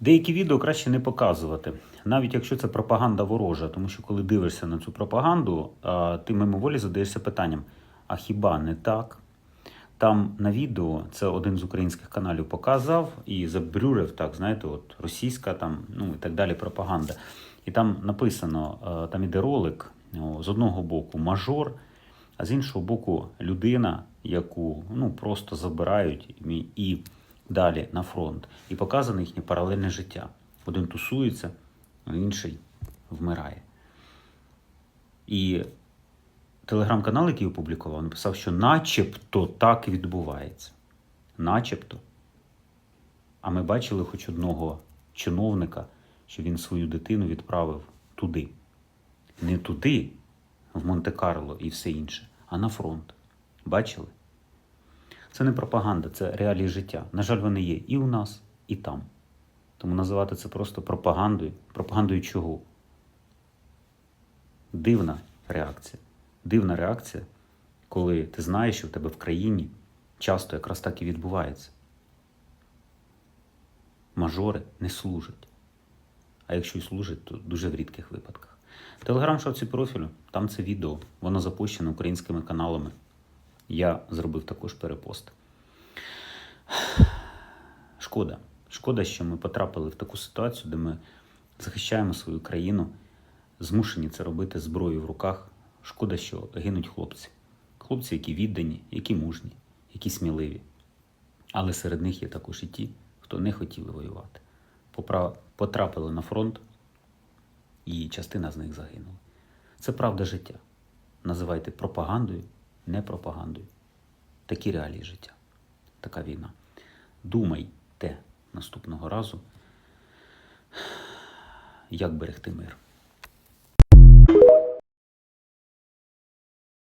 Деякі відео краще не показувати, навіть якщо це пропаганда ворожа, тому що коли дивишся на цю пропаганду, ти мимоволі задаєшся питанням: а хіба не так? Там на відео це один з українських каналів показав і забрюрив так, знаєте, от російська там, ну і так далі пропаганда. І там написано, там іде ролик з одного боку мажор, а з іншого боку людина, яку ну просто забирають і далі на фронт. І показане їхнє паралельне життя. Один тусується, а інший вмирає. І телеграм-канал, який опублікував, написав, що начебто так відбувається. Начебто. А ми бачили хоч одного чиновника, що він свою дитину відправив туди. Не туди, в Монте-Карло і все інше, а на фронт. Бачили? Це не пропаганда, це реалії життя. На жаль, вони є і у нас, і там. Тому називати це просто пропагандою. Пропагандою чого? Дивна реакція. Дивна реакція, коли ти знаєш, що в тебе в країні часто якраз так і відбувається. Мажори не служать. А якщо й служать, то дуже в рідких випадках. В телеграм-шоці профілю, там це відео, воно запущено українськими каналами. Я зробив також перепост. Шкода. Шкода, що ми потрапили в таку ситуацію, де ми захищаємо свою країну, змушені це робити з зброєю в руках. Шкода, що гинуть хлопці. Хлопці, які віддані, які мужні, які сміливі. Але серед них є також і ті, хто не хотіли воювати. Потрапили на фронт, і частина з них загинула. Це правда життя. Називайте пропагандою, не пропагандою. Такі реалії життя. Така війна. Думайте наступного разу, як берегти мир.